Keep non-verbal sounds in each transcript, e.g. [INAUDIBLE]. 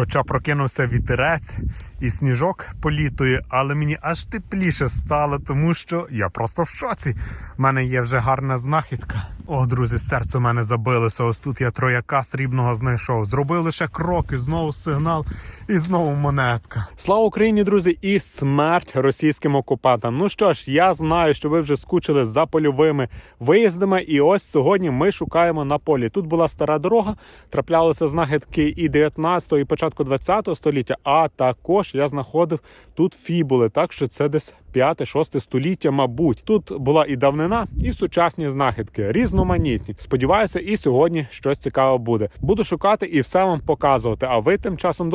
Хоча прокинувся вітерець і сніжок політує, але мені аж тепліше стало, тому що я просто в шоці. У мене є вже гарна знахідка. О, друзі, серце в мене забилося. Ось тут я трояка срібного знайшов. Зробив лише крок і знову сигнал і знову монетка. Слава Україні, друзі, і смерть російським окупантам. Ну що ж, я знаю, що ви вже скучили за польовими виїздами. І ось сьогодні ми шукаємо на полі. Тут була стара дорога, траплялися знахідки і 19 і початку 20 століття. А також я знаходив тут фібули, так що це десь 5-6 століття, мабуть. Тут була і давнина, і сучасні знахідки, різноманітні. Сподіваюся, і сьогодні щось цікаве буде. Буду шукати і все вам показувати. А ви тим часом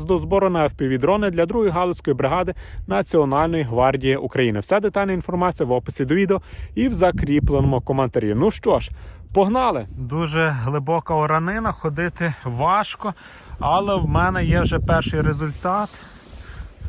долучайтесь до збору на FPV-дрони для другої галузької бригади Національної гвардії України. Вся детальна інформація в описі до відео і в закріпленому коментарі. Ну що ж. Погнали! Дуже глибока оранина, ходити важко, але в мене є вже перший результат.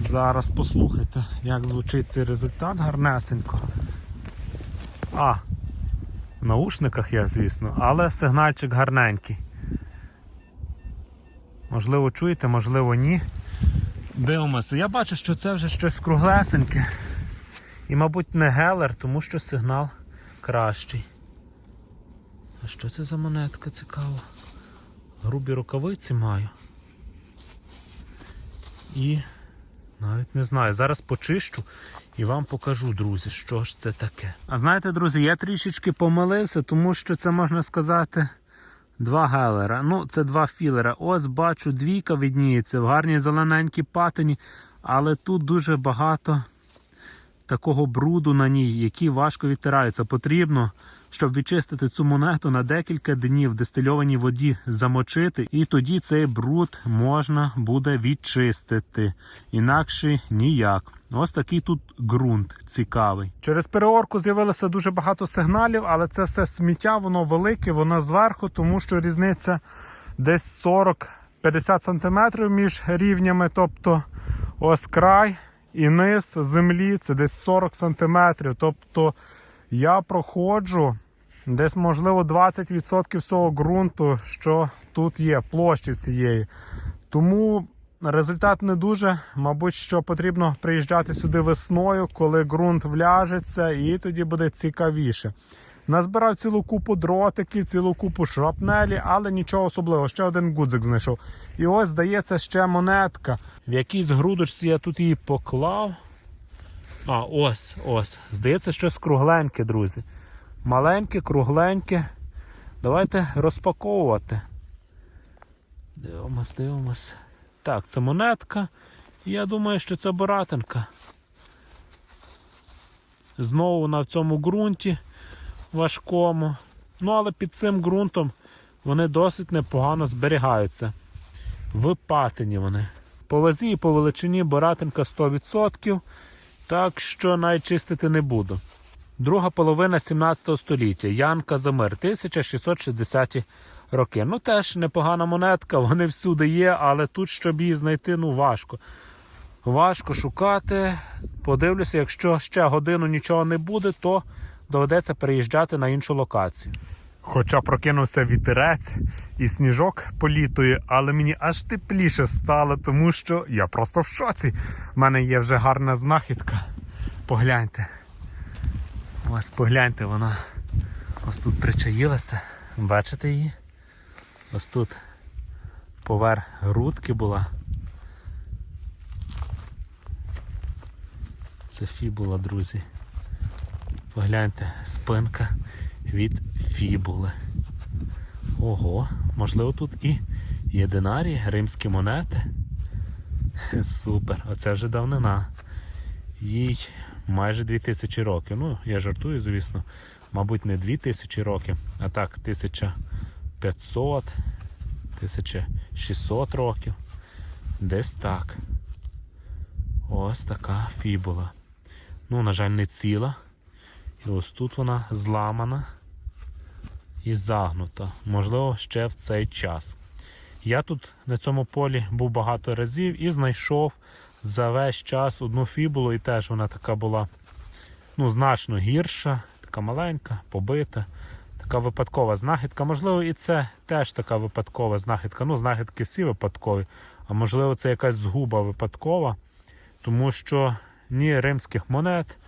Зараз послухайте, як звучить цей результат гарнесенько. А, в наушниках я, звісно, але сигнальчик гарненький. Можливо, чуєте, можливо, ні. Дивимося. Я бачу, що це вже щось круглесеньке. І, мабуть, не гелер, тому що сигнал кращий. А що це за монетка цікава? Грубі рукавиці маю. І навіть не знаю. Зараз почищу і вам покажу, друзі, що ж це таке. А знаєте, друзі, я трішечки помилився, тому що це можна сказати два гелера. Ну, це два філера. Ось бачу, двійка відніється в гарній зелененькій патині, але тут дуже багато такого бруду на ній, який важко відтирається. Потрібно, щоб відчистити цю монету на декілька днів в дистильованій воді замочити, і тоді цей бруд можна буде відчистити. Інакше ніяк. Ось такий тут ґрунт цікавий. Через переорку з'явилося дуже багато сигналів, але це все сміття, воно велике, воно зверху, тому що різниця десь 40-50 см між рівнями. Тобто ось край і низ землі це десь 40 см. Тобто я проходжу десь, можливо, 20% всього ґрунту, що тут є, площі всієї. Тому результат не дуже. Мабуть, що потрібно приїжджати сюди весною, коли ґрунт вляжеться, і тоді буде цікавіше. Назбирав цілу купу дротиків, цілу купу шрапнелі, але нічого особливого. Ще один гудзик знайшов. І ось, здається, ще монетка. В якійсь грудочці я тут її поклав. А, ось, ось. Здається, щось кругленьке, друзі. Маленьке, кругленьке. Давайте розпаковувати. Дивимось, дивимось. Так, це монетка. Я думаю, що це боратинка. Знову вона в цьому ґрунті важкому. Ну, але під цим ґрунтом вони досить непогано зберігаються. В вони. По вазі і по величині боратинка 100%, так що навіть чистити не буду. Друга половина 17 століття. Ян Казимир, 1660 роки. Ну теж непогана монетка, вони всюди є, але тут, щоб її знайти, ну важко. Важко шукати. Подивлюся, якщо ще годину нічого не буде, то доведеться переїжджати на іншу локацію. Хоча прокинувся вітерець і сніжок політує, але мені аж тепліше стало, тому що я просто в шоці. У мене є вже гарна знахідка. Погляньте. Ось погляньте, вона ось тут причаїлася. Бачите її? Ось тут поверх грудки була. Це фібула, друзі. Погляньте, спинка від фібули. Ого, можливо, тут і є динарі, римські монети. [LAUGHS] Супер, оце вже давнина. Їй майже 2000 років. Ну, я жартую, звісно. Мабуть, не 2000 років, а так 1500, 1600 років. Десь так. Ось така фібула. Ну, на жаль, не ціла. І ось тут вона зламана і загнута. Можливо, ще в цей час. Я тут на цьому полі був багато разів і знайшов за весь час одну фібулу, і теж вона така була ну, значно гірша, така маленька, побита. Така випадкова знахідка. Можливо, і це теж така випадкова знахідка. Ну, знахідки всі випадкові. А можливо, це якась згуба випадкова, тому що ні римських монет,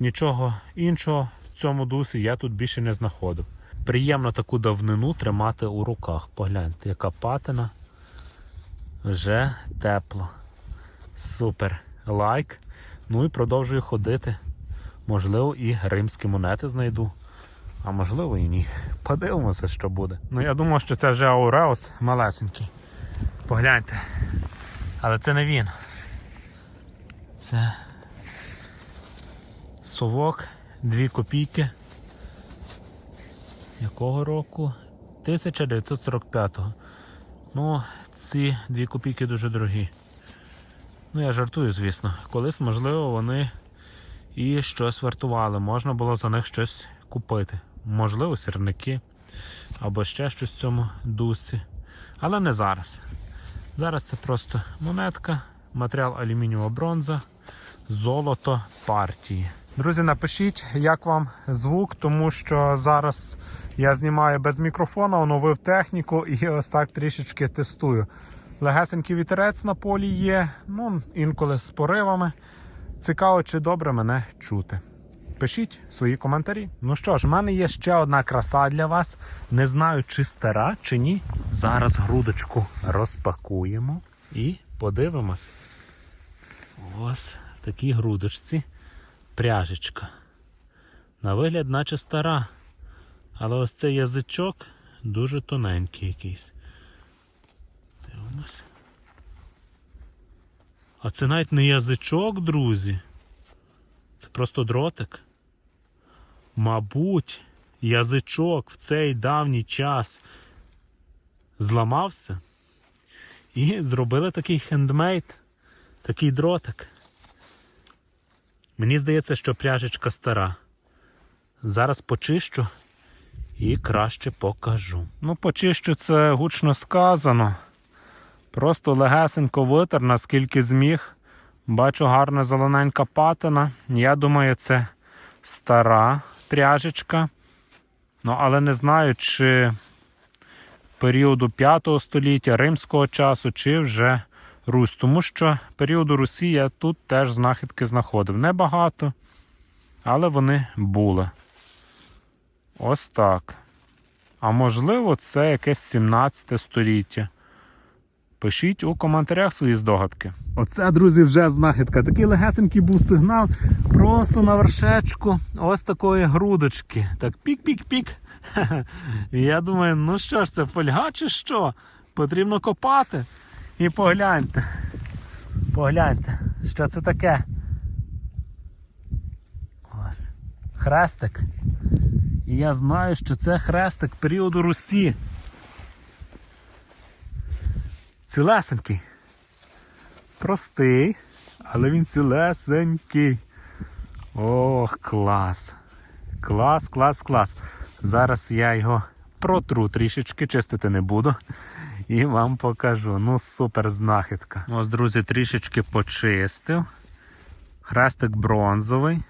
нічого іншого в цьому дусі я тут більше не знаходив. Приємно таку давнину тримати у руках. Погляньте, яка патина. Вже тепло. Супер. Лайк. Ну і продовжую ходити. Можливо, і римські монети знайду. А можливо і ні. Подивимося, що буде. Ну я думав, що це вже Ауреус малесенький. Погляньте. Але це не він. Це совок, 2 копійки. Якого року? 1945-го. Ну, ці 2 копійки дуже дорогі. Ну, я жартую, звісно. Колись, можливо, вони і щось вартували. Можна було за них щось купити. Можливо, сірники або ще щось в цьому дусі. Але не зараз. Зараз це просто монетка, матеріал алюмінієва бронза, золото партії. Друзі, напишіть, як вам звук, тому що зараз я знімаю без мікрофона, оновив техніку і ось так трішечки тестую. Легесенький вітерець на полі є, ну інколи з поривами. Цікаво, чи добре мене чути. Пишіть свої коментарі. Ну що ж, в мене є ще одна краса для вас. Не знаю, чи стара, чи ні. Зараз грудочку розпакуємо і подивимось. Ось в такій грудочці пряжечка. На вигляд, наче стара. Але ось цей язичок дуже тоненький якийсь. Дивимось. А це навіть не язичок, друзі. Це просто дротик. Мабуть, язичок в цей давній час зламався і зробили такий хендмейд, такий дротик. Мені здається, що пряжечка стара. Зараз почищу і краще покажу. Ну, почищу це гучно сказано. Просто легесенько витер, наскільки зміг. Бачу гарна зелененька патина. Я думаю, це стара пряжечка. Ну, але не знаю, чи періоду 5 століття римського часу, чи вже Русь. Тому що періоду Русі я тут теж знахідки знаходив. Небагато, але вони були. Ось так. А можливо, це якесь 17 століття. Пишіть у коментарях свої здогадки. Оце, друзі, вже знахідка. Такий легесенький був сигнал. Просто на вершечку ось такої грудочки. Так пік-пік-пік. [LAUGHS] Я думаю, ну що ж, це фольга чи що? Потрібно копати. І погляньте. Погляньте, що це таке. Ось. Хрестик. І я знаю, що це хрестик періоду Русі. Цілесенький. Простий, але він цілесенький. Ох, клас. Клас, клас, клас. Зараз я його протру трішечки, чистити не буду. І вам покажу. Ну, супер знахідка. Ось, друзі, трішечки почистив. Хрестик бронзовий.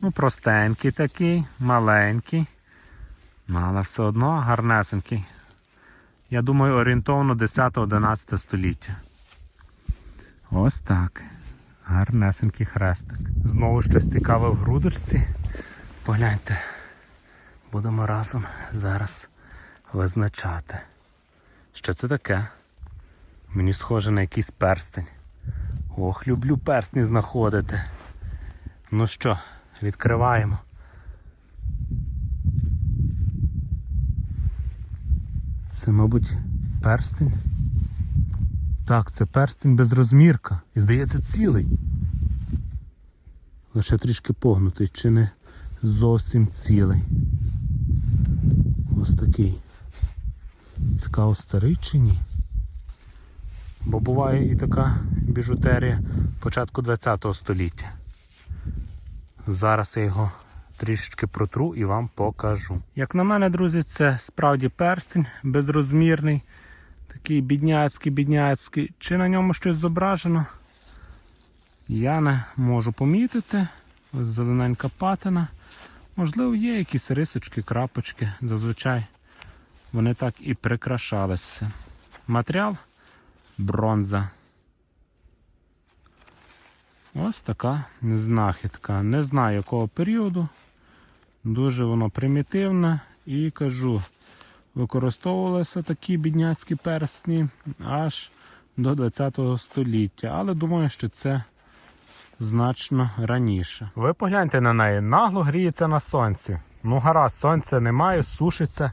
Ну, простенький такий, маленький. Ну, але все одно гарнесенький. Я думаю, орієнтовно 10-11 століття. Ось так. Гарнесенький хрестик. Знову щось цікаве в грудочці. Погляньте. Будемо разом зараз визначати. Що це таке? Мені схоже на якийсь перстень. Ох, люблю персні знаходити. Ну що, відкриваємо. Це, мабуть, перстень. Так, це перстень без розмірка. І здається, цілий. Лише трішки погнутий, чи не зовсім цілий. Ось такий. Цікаво, старий чи ні? Бо буває і така біжутерія початку ХХ століття. Зараз я його трішечки протру і вам покажу. Як на мене, друзі, це справді перстень безрозмірний, такий бідняцький, бідняцький. Чи на ньому щось зображено? Я не можу помітити. Ось зелененька патина. Можливо, є якісь рисочки, крапочки. Зазвичай вони так і прикрашалися. Матеріал бронза. Ось така знахідка. Не знаю якого періоду. Дуже воно примітивне. І кажу, використовувалися такі бідняцькі персні аж до 20 століття. Але думаю, що це значно раніше. Ви погляньте на неї, нагло гріється на сонці. Ну гаразд, сонця немає, сушиться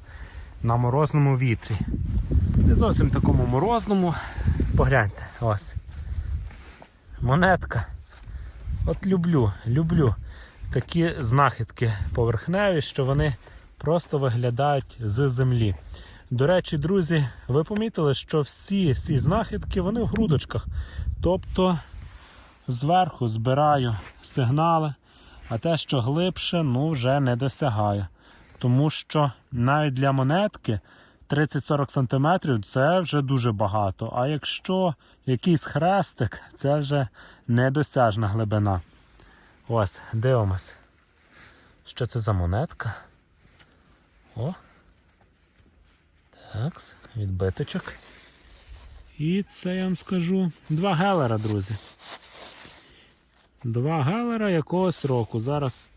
на морозному вітрі. Не зовсім такому морозному. Погляньте, ось. Монетка. От люблю, люблю такі знахідки поверхневі, що вони просто виглядають з землі. До речі, друзі, ви помітили, що всі, всі знахідки вони в грудочках. Тобто зверху збираю сигнали, а те, що глибше, ну вже не досягаю. Тому що навіть для монетки 30-40 см це вже дуже багато. А якщо якийсь хрестик, це вже недосяжна глибина. Ось, дивимось. Що це за монетка? О. Так, відбиточок. І це я вам скажу два гелера, друзі. Два гелера якогось року. Зараз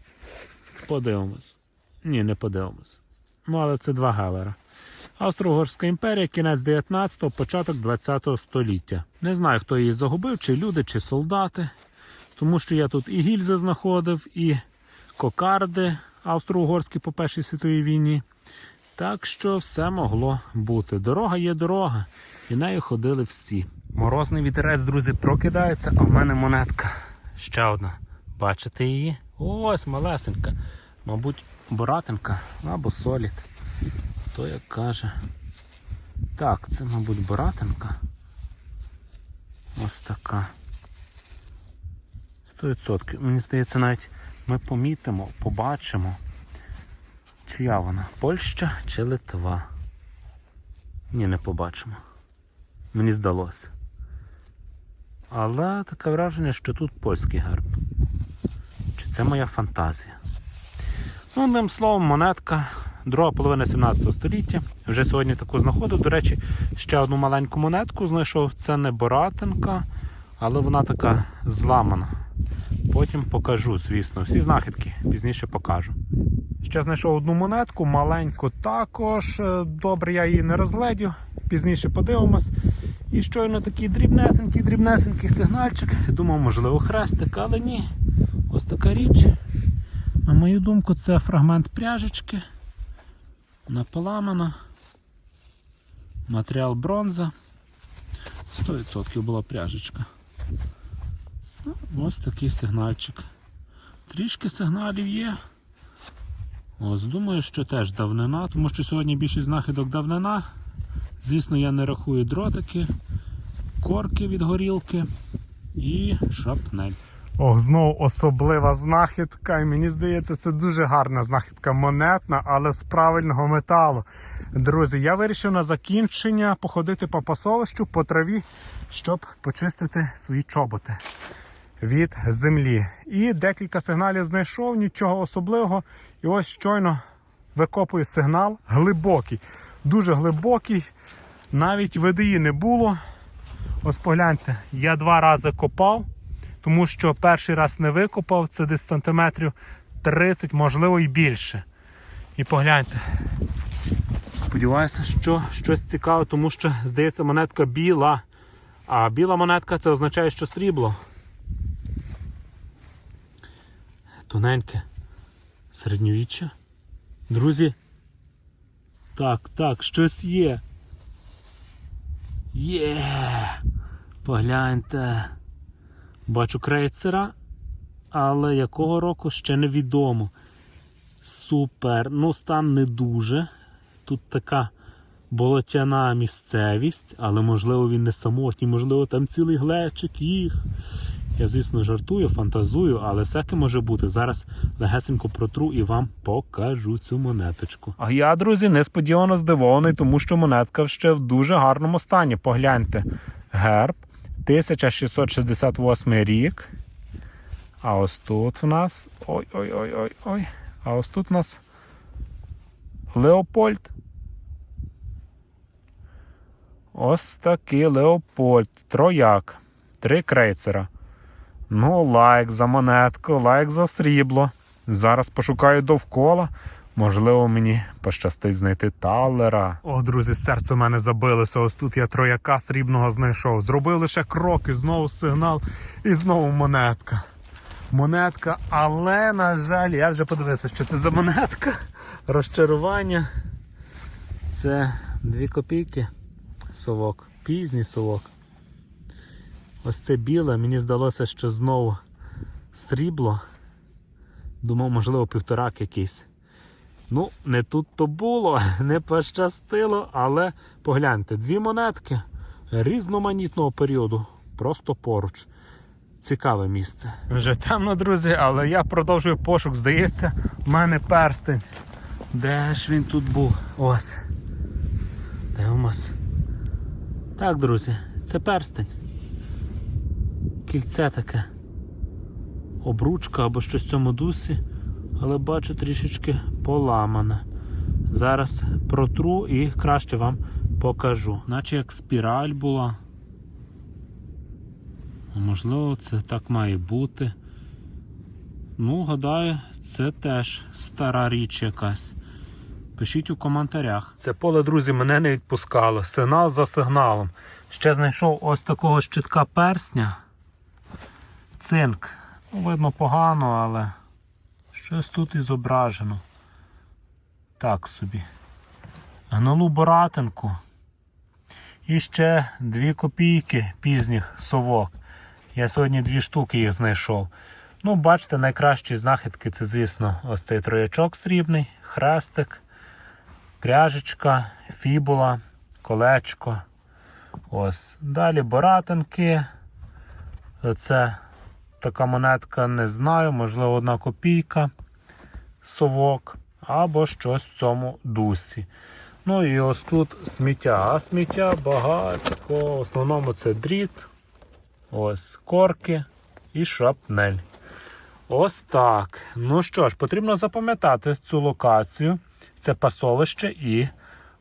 подивимось. Ні, не подивимось. Ну, але це два гелера. Австро-Угорська імперія, кінець 19-го, початок 20-го століття. Не знаю, хто її загубив, чи люди, чи солдати. Тому що я тут і гільзи знаходив, і кокарди австро-угорські по Першій світовій війні. Так що все могло бути. Дорога є дорога, і нею ходили всі. Морозний вітерець, друзі, прокидається, а в мене монетка. Ще одна. Бачите її? Ось малесенька. Мабуть, боратинка або солід. Хто як каже. Так, це, мабуть, боратинка. Ось така. 100%. Мені здається, навіть ми помітимо, побачимо. Чия вона? Польща чи Литва? Ні, не побачимо. Мені здалося. Але таке враження, що тут польський герб. Чи це моя фантазія? Ну, одним словом, монетка друга половина 17 століття. Вже сьогодні таку знаходив. До речі, ще одну маленьку монетку знайшов. Це не Боратинка, але вона така зламана. Потім покажу, звісно. Всі знахідки пізніше покажу. Ще знайшов одну монетку, маленьку також. Е, Добре, я її не розгледів. Пізніше подивимось. І щойно такий дрібнесенький, дрібнесенький сигнальчик. Думав, можливо, хрестик, але ні. Ось така річ. На мою думку, це фрагмент пряжечки. Вона поламана. Матеріал бронза. 100% була пряжечка. Ось такий сигнальчик. Трішки сигналів є. Ось, думаю, що теж давнина, тому що сьогодні більшість знахідок давнина. Звісно, я не рахую дротики, корки від горілки і шапнель. Ох, знову особлива знахідка. І мені здається, це дуже гарна знахідка монетна, але з правильного металу. Друзі, я вирішив на закінчення походити по пасовищу, по траві, щоб почистити свої чоботи від землі. І декілька сигналів знайшов, нічого особливого. І ось щойно викопую сигнал глибокий, дуже глибокий. Навіть ВДІ не було. Ось погляньте, я два рази копав, тому що перший раз не викопав, це десь сантиметрів 30, можливо і більше. І погляньте. Сподіваюся, що щось цікаве, тому що, здається, монетка біла. А біла монетка це означає, що срібло. Тоненьке. Середньовіччя. Друзі. Так, так, щось є. Є. Погляньте. Бачу крейцера, але якого року ще невідомо. Супер. Ну, стан не дуже. Тут така болотяна місцевість, але можливо він не самотній, можливо, там цілий глечик їх. Я, звісно, жартую, фантазую, але всяке може бути. Зараз легесенько протру і вам покажу цю монеточку. А я, друзі, несподівано здивований, тому що монетка ще в дуже гарному стані. Погляньте, герб 1668 рік. А ось тут в нас. Ой-ой-ой-ой-ой. А ось тут у нас Леопольд. ось такий Леопольд, трояк, три крейцера. Ну, лайк за монетку, лайк за срібло. Зараз пошукаю довкола. Можливо, мені пощастить знайти талера. О, друзі, серце в мене забилося. Ось тут я трояка срібного знайшов. Зробив лише кроки, знову сигнал і знову монетка. Монетка, але, на жаль, я вже подивився, що це за монетка. Розчарування. Це 2 копійки совок, пізній совок. Ось це біле, мені здалося, що знову срібло. Думав, можливо, півторак якийсь. Ну, не тут то було, [LAUGHS] не пощастило, але погляньте, дві монетки різноманітного періоду, просто поруч. Цікаве місце. Вже темно, друзі, але я продовжую пошук. Здається, в мене перстень. Де ж він тут був? Ось. Дивимось. Так, друзі, це перстень. Кільце таке. Обручка або щось в цьому дусі, але бачу трішечки поламане. Зараз протру і краще вам покажу. Наче як спіраль була. Можливо, це так має бути. Ну, гадаю, це теж стара річ якась. Пишіть у коментарях. Це поле, друзі, мене не відпускало. Сигнал за сигналом. Ще знайшов ось такого щитка персня. Цинк. Ну, видно погано, але щось тут і зображено. Так собі. Гнилу боратинку. І ще дві копійки пізніх совок. Я сьогодні дві штуки їх знайшов. Ну, бачите, найкращі знахідки це, звісно, ось цей троячок срібний, хрестик, пряжечка, фібула, колечко. Ось. Далі боратинки. Це така монетка, не знаю, можливо, одна копійка, совок, або щось в цьому дусі. Ну і ось тут сміття. А сміття багатсько. В основному це дріт, ось корки і шрапнель. Ось так. Ну що ж, потрібно запам'ятати цю локацію. Це пасовище і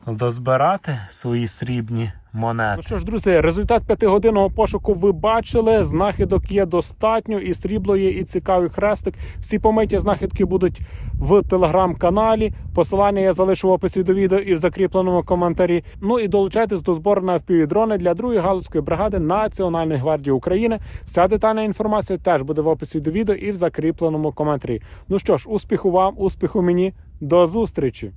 дозбирати свої срібні монети. Ну що ж, друзі, результат п'ятигодинного пошуку ви бачили. Знахідок є достатньо, і срібло є, і цікавий хрестик. Всі помиті знахідки будуть в телеграм-каналі. Посилання я залишу в описі до відео і в закріпленому коментарі. Ну і долучайтесь до збору на впівдрони для другої галузької бригади Національної гвардії України. Вся детальна інформація теж буде в описі до відео і в закріпленому коментарі. Ну що ж, успіху вам, успіху мені, до зустрічі!